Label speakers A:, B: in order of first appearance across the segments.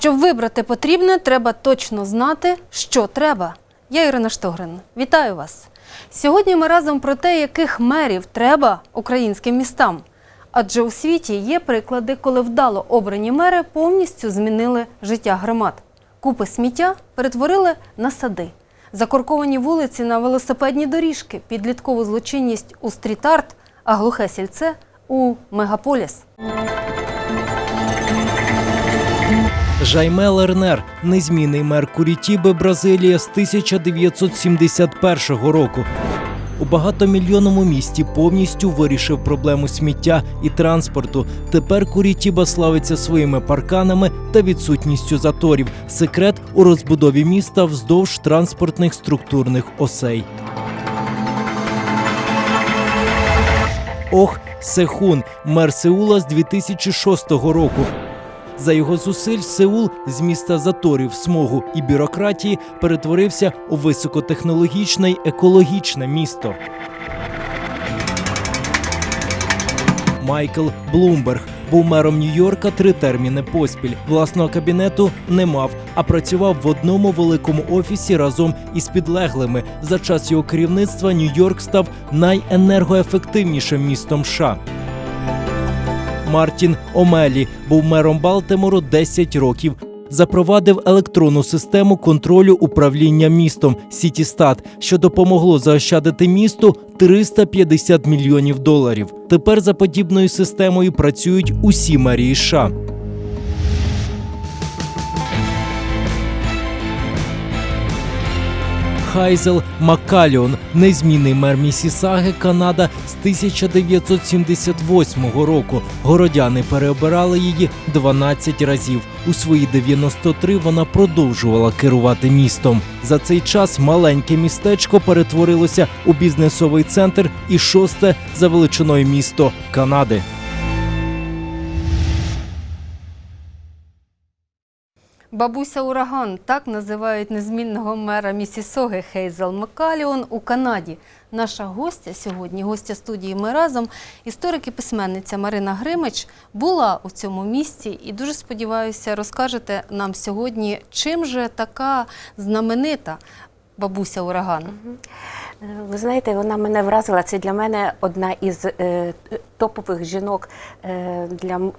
A: Щоб вибрати потрібне, треба точно знати, що треба. Я Ірина Штогрин. Вітаю вас. Сьогодні ми разом про те, яких мерів треба українським містам. Адже у світі є приклади, коли вдало обрані мери повністю змінили життя громад. Купи сміття перетворили на сади, закорковані вулиці на велосипедні доріжки, підліткову злочинність у стріт-арт, а глухе сільце у мегаполіс.
B: Жайме Лернер, незмінний мер Курітіби, Бразилія з 1971 року. У багатомільйонному місті повністю вирішив проблему сміття і транспорту. Тепер Курітіба славиться своїми парканами та відсутністю заторів. Секрет у розбудові міста вздовж транспортних структурних осей. Ох, Сехун, мер Сеула з 2006 року. За його зусиль Сеул з міста заторів, смогу і бюрократії перетворився у високотехнологічне й екологічне місто. Майкл Блумберг був мером Нью-Йорка три терміни поспіль. Власного кабінету не мав, а працював в одному великому офісі разом із підлеглими. За час його керівництва Нью-Йорк став найенергоефективнішим містом США. Мартін Омелі був мером Балтимору 10 років. Запровадив електронну систему контролю управління містом Сітістат, що допомогло заощадити місту 350 мільйонів доларів. Тепер за подібною системою працюють усі мерії США. Хайзел Маккаліон, незмінний мер Місісаги, Канада з 1978 року. Городяни переобирали її 12 разів. У свої 93 вона продовжувала керувати містом. За цей час маленьке містечко перетворилося у бізнесовий центр і шосте за величиною місто Канади.
A: Бабуся Ураган так називають незмінного мера Місісоги Хейзел Макаліон у Канаді. Наша гостя сьогодні, гостя студії Ми разом, історик і письменниця Марина Гримич, була у цьому місті і дуже сподіваюся, розкажете нам сьогодні, чим же така знаменита бабуся Ураган.
C: Ви знаєте, вона мене вразила. Це для мене одна із е, топових жінок е, для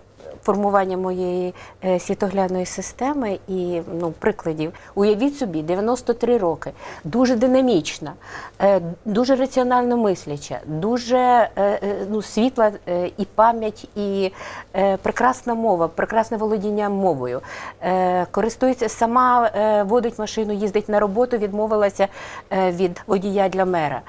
C: формування моєї е, світоглядної системи і ну, прикладів. Уявіть собі, 93 роки, дуже динамічна, е, дуже раціонально мисляча, дуже е, ну, світла і пам'ять, і прекрасна мова, прекрасне володіння мовою. Користується сама, водить машину, їздить на роботу, відмовилася від водія для мера.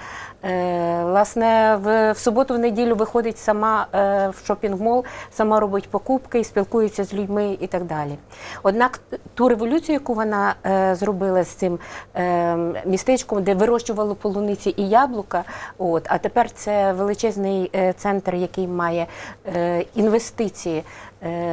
C: Е, Власне, в, в суботу, в неділю виходить сама е, в шопінг-мол, сама робить покупки, спілкується з людьми і так далі. Однак ту революцію, яку вона е, зробила з цим е, містечком, де вирощували полуниці і яблука, от, а тепер це величезний е, центр, який має е, інвестиції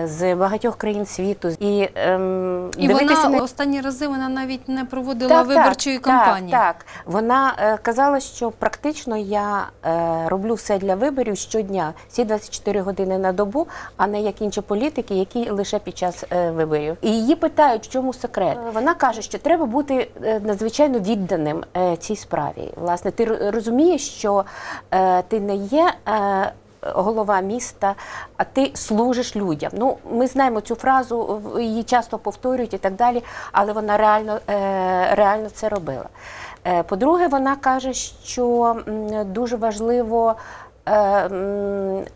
C: з багатьох країн світу. І, ем,
A: І вона
C: на-
A: останні рази вона навіть не проводила виборчої кампанії.
C: Так, так. Вона е, казала, що практично я е, роблю все для виборів щодня, всі 24 години на добу, а не як інші політики, які лише під час е, виборів. І її питають, в чому секрет. Е, Вона каже, що треба бути е, надзвичайно відданим е, цій справі. Власне, ти розумієш, що е, ти не є. Е, Голова міста, а ти служиш людям. Ну, ми знаємо цю фразу, її часто повторюють і так далі, але вона реально, е, реально це робила. Е, По-друге, вона каже, що дуже важливо е,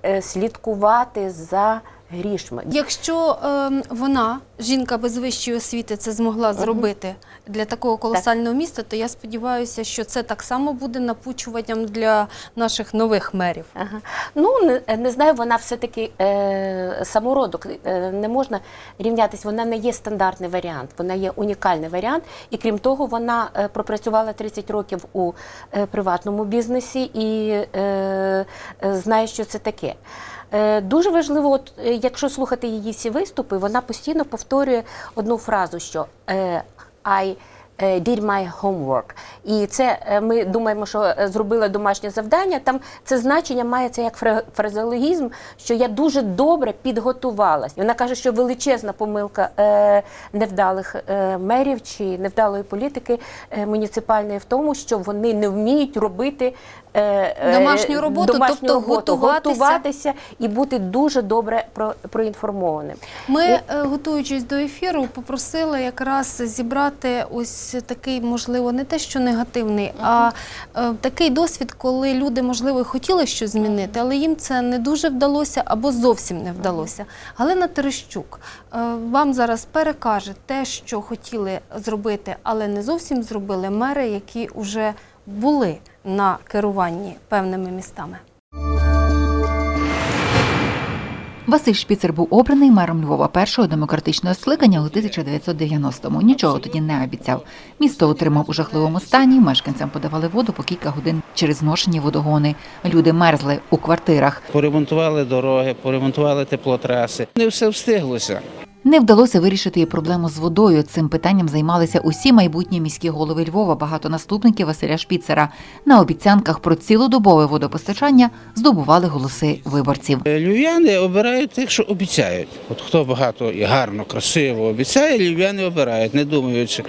C: е, слідкувати за грішми.
A: Якщо ем, вона, жінка без вищої освіти, це змогла зробити для такого колосального міста, то я сподіваюся, що це так само буде напучуванням для наших нових мерів.
C: Ага. Ну, не, не знаю, вона все-таки е, самородок, е, не можна рівнятися, вона не є стандартний варіант, вона є унікальний варіант. І крім того, вона е, пропрацювала 30 років у е, приватному бізнесі і е, е, знає, що це таке. Е, Дуже важливо, от, е, якщо слухати її всі виступи, вона постійно повторює одну фразу, що е, I did my homework. І це е, ми думаємо, що е, зробила домашнє завдання. Там це значення має це як фра- фразеологізм, що я дуже добре підготувалась. І Вона каже, що величезна помилка е, невдалих е, мерів чи невдалої політики е, муніципальної в тому, що вони не вміють робити е, е,
A: Домашню роботу,
C: домашню
A: тобто
C: роботу,
A: готуватися.
C: готуватися і бути дуже добре проінформованим.
A: Ми,
C: І-
A: е, готуючись до ефіру, попросили якраз зібрати ось такий, можливо, не те, що негативний, а е, такий досвід, коли люди, можливо, хотіли щось змінити, але їм це не дуже вдалося або зовсім не вдалося. Галина Терещук е, вам зараз перекаже те, що хотіли зробити, але не зовсім зробили мери, які вже були на керуванні певними містами.
D: Василь Шпіцер був обраний мером Львова першого демократичного скликання у 1990-му. Нічого тоді не обіцяв. Місто отримав у жахливому стані. Мешканцям подавали воду по кілька годин через зношені водогони. Люди мерзли у квартирах.
E: Поремонтували дороги, поремонтували теплотраси. Не все встиглося.
D: Не вдалося вирішити і проблему з водою. Цим питанням займалися усі майбутні міські голови Львова, багато наступників Василя Шпіцера. На обіцянках про цілодобове водопостачання здобували голоси виборців.
E: Е, Львів'яни обирають тих, що обіцяють. От хто багато і гарно, красиво обіцяє, львів'яни обирають, не думаючи.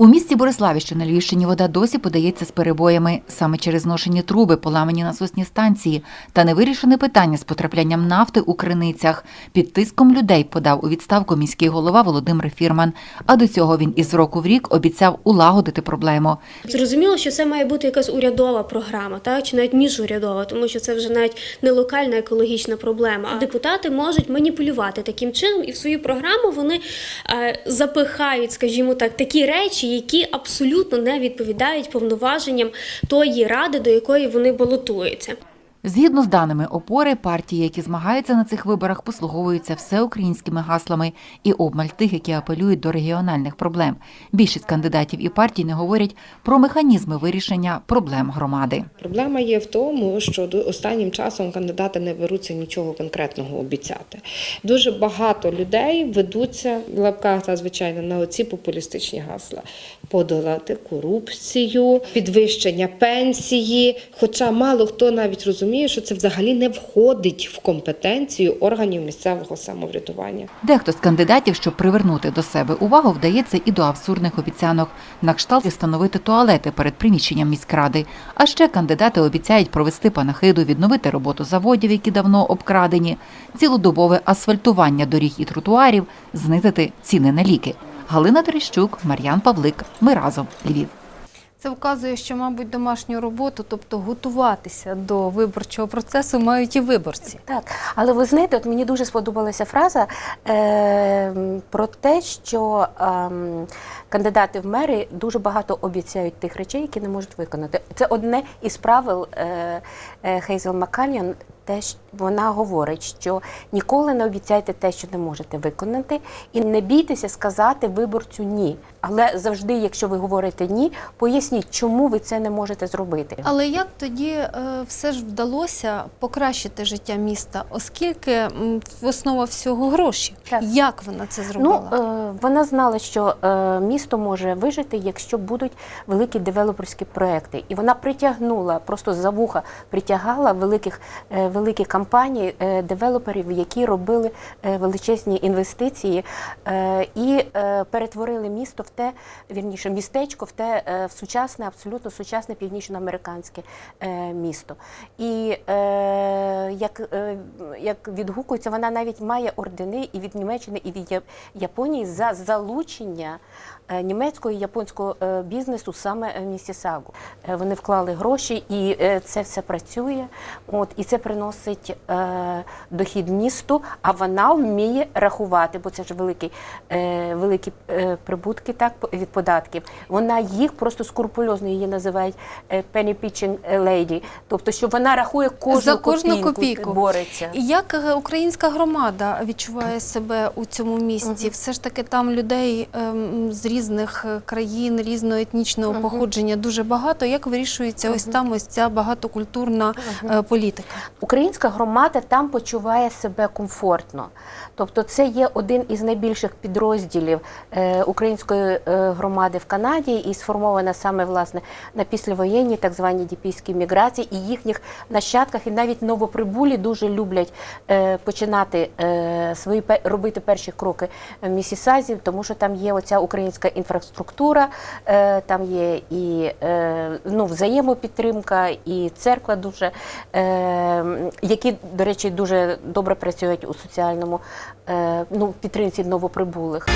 D: У місті Бориславі, що на Львівщині, вода досі подається з перебоями саме через зношені труби, поламані насосні станції та невирішене питання з потраплянням нафти у криницях. Під тиском людей подав у відставку міський голова Володимир Фірман. А до цього він із року в рік обіцяв улагодити проблему.
F: Зрозуміло, що це має бути якась урядова програма, так чи навіть міжурядова, тому що це вже навіть не локальна екологічна проблема. Депутати можуть маніпулювати таким чином, і в свою програму вони е, запихають, скажімо так, такі речі, які абсолютно не відповідають повноваженням тої ради, до якої вони балотуються.
D: Згідно з даними опори, партії, які змагаються на цих виборах, послуговуються всеукраїнськими гаслами і обмаль тих, які апелюють до регіональних проблем. Більшість кандидатів і партій не говорять про механізми вирішення проблем громади.
G: Проблема є в тому, що останнім часом кандидати не беруться нічого конкретного обіцяти. Дуже багато людей ведуться в лапках та звичайно на оці популістичні гасла: подолати корупцію, підвищення пенсії. Хоча мало хто навіть розуміє, що це взагалі не входить в компетенцію органів місцевого самоврядування.
D: Дехто з кандидатів, щоб привернути до себе увагу, вдається і до абсурдних обіцянок на кшталт встановити туалети перед приміщенням міськради. А ще кандидати обіцяють провести панахиду, відновити роботу заводів, які давно обкрадені, цілодобове асфальтування доріг і тротуарів, знизити ціни на ліки. Галина Терещук, Мар'ян Павлик. Ми разом Львів.
A: Це вказує, що, мабуть, домашню роботу, тобто готуватися до виборчого процесу, мають і виборці.
C: Так, але ви знаєте, от мені дуже сподобалася фраза е, про те, що ем, кандидати в мери дуже багато обіцяють тих речей, які не можуть виконати. Це одне із правил е, е, Хейзел Маккальян. Те, що вона говорить, що ніколи не обіцяйте те, що не можете виконати, і не бійтеся сказати виборцю ні. Але завжди, якщо ви говорите ні, поясніть, чому ви це не можете зробити.
A: Але як тоді е, все ж вдалося покращити життя міста, оскільки в основа всього гроші?
C: Так.
A: Як вона це
C: Ну,
A: зробила?
C: е, вона знала, що е, місто може вижити, якщо будуть великі девелоперські проекти. І вона притягнула, просто за вуха притягала великих, е, великі компанії, е, девелоперів, які робили е, величезні інвестиції е, і перетворили місто в те, вірніше, містечко в те в сучасне, абсолютно сучасне північноамериканське місто. І як, як відгукується, вона навіть має ордени і від Німеччини, і від Японії за залучення німецького і японського е, бізнесу саме в Місісагу. Е, Вони вклали гроші, і е, це все працює. От і це приносить е, дохід місту. А вона вміє рахувати, бо це ж великі, е, великі е, прибутки так від податків. Вона їх просто скрупульозно її називають е, penny pitching lady. тобто, що вона рахує кожну
A: За кожну
C: копійку,
A: копійку.
C: бореться.
A: І як е, українська громада відчуває себе у цьому місті? Все ж таки там людей ем, з різних е, країн, різного етнічного походження дуже багато. Як вирішується ось там ось ця багатокультурна е, політика?
C: українська громада там почуває себе комфортно. Тобто, це є один із найбільших підрозділів е, української громади в Канаді і сформована саме власне на післявоєнній так званій діпійській міграції, і їхніх нащадках, і навіть новоприбулі дуже люблять починати свої пе- робити перші кроки в Місісазі, тому що там є оця українська інфраструктура, е, там є і е, ну, взаємопідтримка, і церква дуже, е, які, до речі, дуже добре працюють у соціальному ну, підтримці новоприбулих.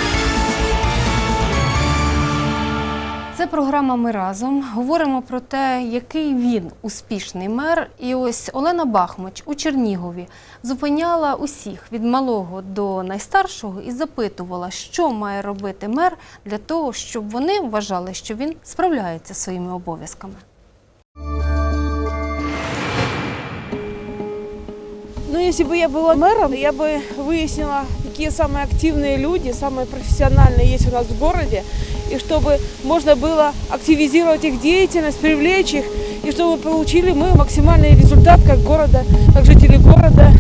A: Це програма Ми разом. Говоримо про те, який він успішний мер. І ось Олена Бахмач у Чернігові зупиняла усіх від малого до найстаршого і запитувала, що має робити мер для того, щоб вони вважали, що він справляється зі своїми обов'язками.
H: Ну, если бы я была мэром, я бы выяснила, какие самые активные люди, самые профессиональные есть у нас в городе, и чтобы можно было активизировать их деятельность, привлечь их, и чтобы получили мы максимальный результат как города, как жители города.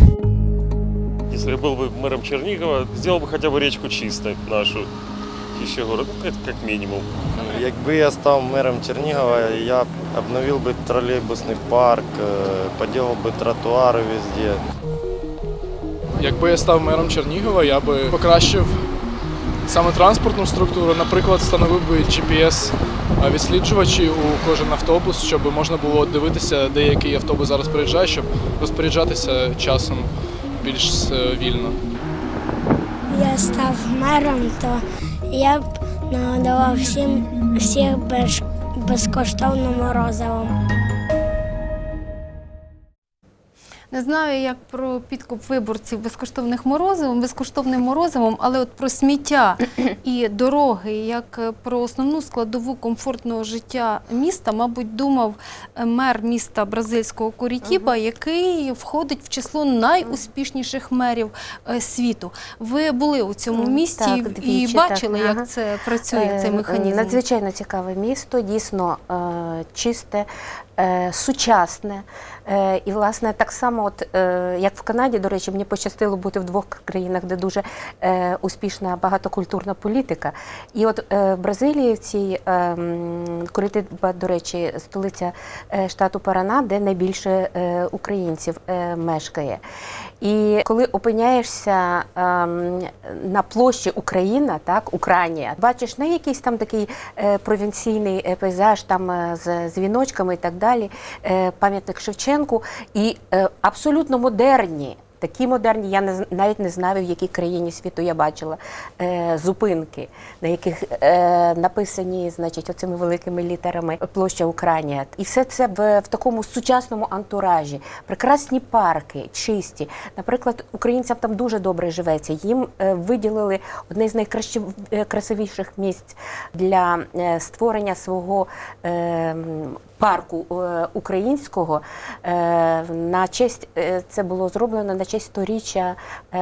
I: Если я был бы мэром Чернигова, сделал бы хотя бы речку чистой нашу, еще город, ну, это как минимум.
J: Якби я став мером Чернігова, я б обновив би тролейбусний парк, е, поділив би тротуари везде.
K: Якби я став мером Чернігова, я би покращив саме транспортну структуру. Наприклад, встановив би GPS-відсліджувачі у кожен автобус, щоб можна було дивитися, де який автобус зараз приїжджає, щоб розпоряджатися часом більш е, вільно.
L: я став мером, то я б нагодував всім всіх без, безкоштовно морозивом.
A: Не знаю, як про підкуп виборців безкоштовних морозивом, безкоштовним морозивом, але от про сміття і дороги, як про основну складову комфортного життя міста, мабуть, думав е, мер міста бразильського Курітіба, який входить в число найуспішніших мерів е, світу. Ви були у цьому місті
C: так,
A: і бачили,
C: так, ага.
A: як це працює, цей
C: Е,
A: механізм.
C: Надзвичайно цікаве місто, дійсно чисте, сучасне. Е, і, власне, так само, от, е, як в Канаді, до речі, мені пощастило бути в двох країнах, де дуже е, успішна багатокультурна політика. І от в Бразилії, в цій е, Куритиба, до речі, столиця штату Парана, де найбільше українців мешкає. І коли опиняєшся ем, на площі Україна, так, Україна, бачиш не якийсь там такий провінційний пейзаж там з дзвіночками і так далі, пам'ятник Шевченку, і е, абсолютно модерні. Такі модерні, я не навіть не знаю, в якій країні світу я бачила е, зупинки, на яких е, написані, значить, оцими великими літерами площа Україна. І все це в, в такому сучасному антуражі. Прекрасні парки, чисті. Наприклад, українцям там дуже добре живеться. Їм е, виділили одне з найкрасивіших місць для е, створення свого. Е, Парку е, українського е, на честь е, це було зроблено на честь сторіччя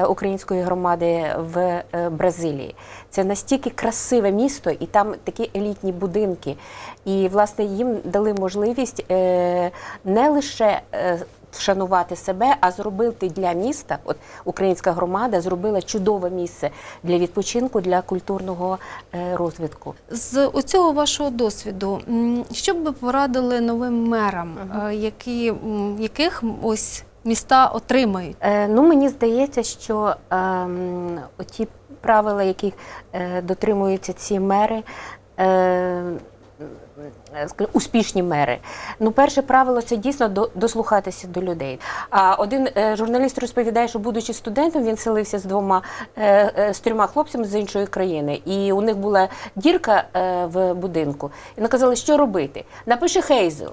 C: української громади в Бразилії. Це настільки красиве місто, і там такі елітні будинки. І власне їм дали можливість не лише вшанувати себе, а зробити для міста. От українська громада зробила чудове місце для відпочинку, для культурного е, розвитку.
A: З оцього вашого досвіду, що б ви порадили новим мерам, е, які, яких ось міста отримають?
C: Е, ну, мені здається, що ем, оті правила, яких е, дотримуються ці мери. Е, е, Успішні мери. Ну, перше правило це дійсно до- дослухатися до людей. А один е, журналіст розповідає, що будучи студентом, він селився з двома е, е, з трьома хлопцями з іншої країни, і у них була дірка е, в будинку. І наказали, що робити. Напиши Хейзел.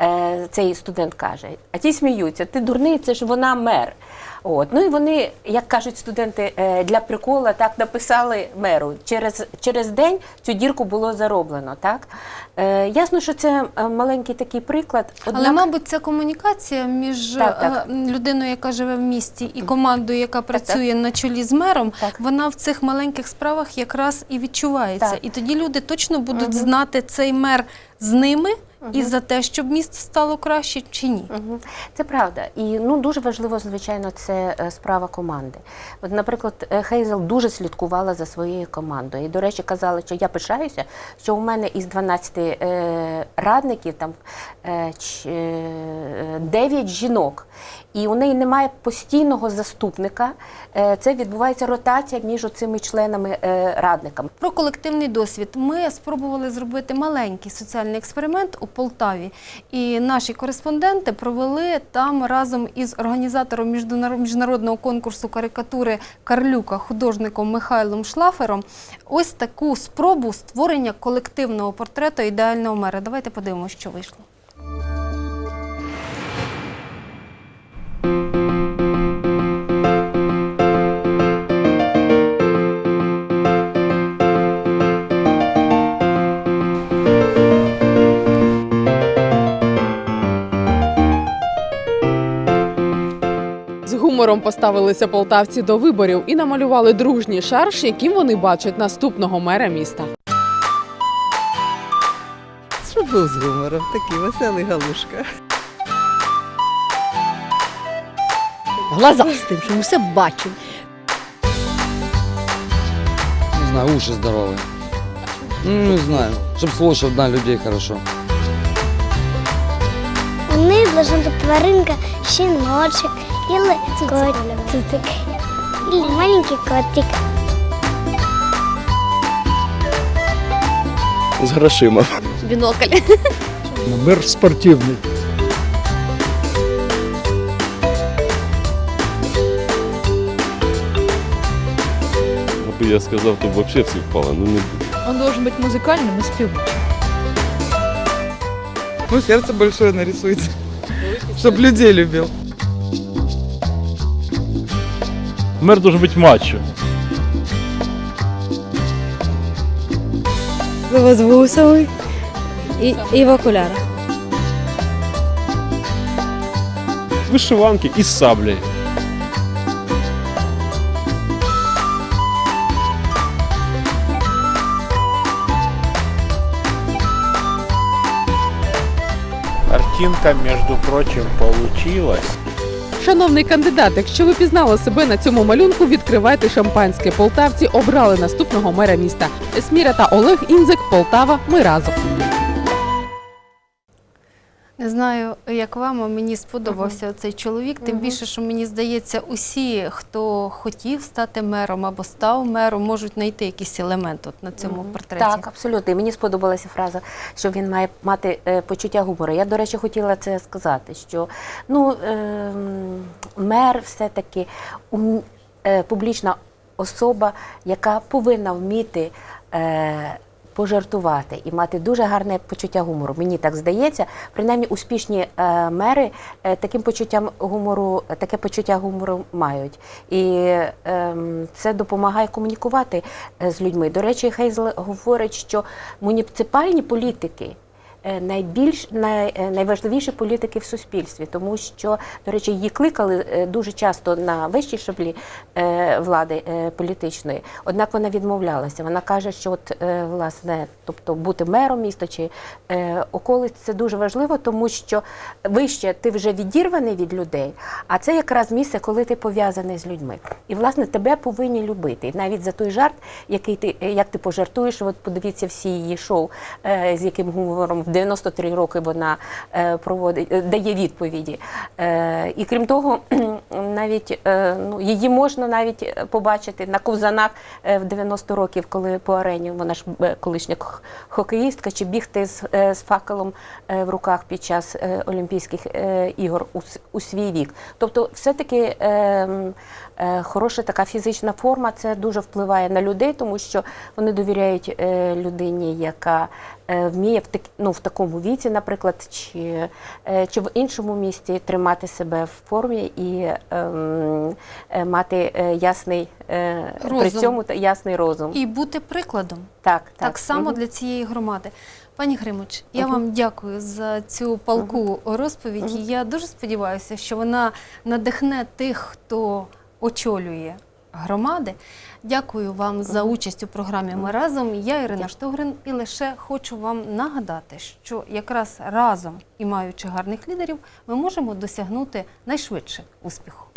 C: Е, цей студент каже, а ті сміються, ти дурний, це ж вона мер. От. Ну і вони, як кажуть студенти, е, для прикола так написали меру. Через, через день цю дірку було зароблено. Так? Е, ясно, що це е, маленький такий приклад.
A: Але, мабуть, ця комунікація між
C: Так, так.
A: людиною, яка живе в місті, і командою, яка працює на чолі з мером,
C: Так.
A: вона в цих маленьких справах якраз і відчувається.
C: Так.
A: І тоді люди точно будуть
C: Мгм.
A: знати цей мер з ними і за те, щоб місто стало краще, чи ні?
C: Угу. Це правда. І ну дуже важливо, звичайно, це е, справа команди. От, наприклад, е, Хейзел дуже слідкувала за своєю командою. І, до речі, казала, що я пишаюся, що у мене із 12 е, радників там е, е, 9 жінок. І у неї немає постійного заступника. Е, Це відбувається ротація між цими членами е, радниками.
A: Про колективний досвід ми спробували зробити маленький соціальний експеримент у Полтаві, і наші кореспонденти провели там разом із організатором міжнарод- міжнародного конкурсу карикатури Карлюка, художником Михайлом Шлафером, ось таку спробу створення колективного портрету ідеального мера. Давайте подивимося, що вийшло.
M: гумором поставилися полтавці до виборів і намалювали дружній шарш, яким вони бачать наступного мера міста.
N: Що був з гумором, такий веселий галушка.
O: глаза з тим, що ми все бачимо.
P: Не знаю, уши здоровые. Ну, не знаю, чтобы слушал, да, людей хорошо.
L: Вони должны бути тваринка, щіночок, или кот, цуцик, или маленький котик.
K: З грошима.
O: Бінокль.
B: Мир спортивний.
I: Аби я сказав, то б взагалі всі впало. Ну не буде.
O: Он должен бути музикальним і співучим.
N: Ну, сердце большое нарисуется. Чтоб людей любил.
K: Мер должен бути мачо.
O: З вусами і, і в окулярах.
I: Вишиванки із саблею.
J: Картинка, между прочим, получилась.
M: Шановний кандидат, якщо ви пізнали себе на цьому малюнку, відкривайте шампанське. Полтавці обрали наступного мера міста. Есміра та Олег Інзик, Полтава. Ми разом.
A: Не знаю, як вам, а мені сподобався цей чоловік. Тим
C: Мгм.
A: більше, що мені здається, усі, хто хотів стати мером або став мером, можуть знайти якийсь елемент от на цьому
C: Мгм.
A: портреті.
C: Так, абсолютно. І мені сподобалася фраза, що він має мати е, почуття гумору. Я, до речі, хотіла це сказати, що ну, е, мер все-таки е, публічна особа, яка повинна вміти. Е, Пожартувати і мати дуже гарне почуття гумору. Мені так здається. Принаймні успішні е, мери е, таким почуттям гумору, таке почуття гумору мають. І е, це допомагає комунікувати е, з людьми. До речі, Хейзл говорить, що муніципальні політики. Е, Найбільш най, е, найважливіші політики в суспільстві, тому що, до речі, її кликали е, дуже часто на вищій шаблі влади політичної. Однак вона відмовлялася. Вона каже, що от власне, тобто бути мером міста чи околиць це дуже важливо, тому що вище ти вже відірваний від людей, а це якраз місце, коли ти пов'язаний з людьми. І власне тебе повинні любити. І навіть за той жарт, який ти як ти пожартуєш, от подивіться всі її шоу, з яким гумором в 93 роки вона е, проводить, е, дає відповіді. Е, І крім того, навіть ну, її можна навіть побачити на ковзанах в 90 років, коли по арені вона ж колишня хокеїстка, чи бігти з, з факелом в руках під час Олімпійських ігор у, у свій вік. Тобто, все-таки е, е, хороша така фізична форма це дуже впливає на людей, тому що вони довіряють е, людині, яка е, вміє в, так, ну, в такому віці, наприклад, чи, е, чи в іншому місті тримати себе в формі і ем, е, мати е, ясний е, при цьому ясний розум.
A: І бути прикладом.
C: так, так.
A: Так само
C: Мгм.
A: для цієї громади. Пані Гримич, я
C: Мгм.
A: вам дякую за цю палку розповідь.
C: Мгм.
A: І Я дуже сподіваюся, що вона надихне тих, хто очолює громади. Дякую вам за участь у програмі Ми разом. Я Ірина Штогрин, і лише хочу вам нагадати, що якраз разом і маючи гарних лідерів, ми можемо досягнути найшвидше успіху.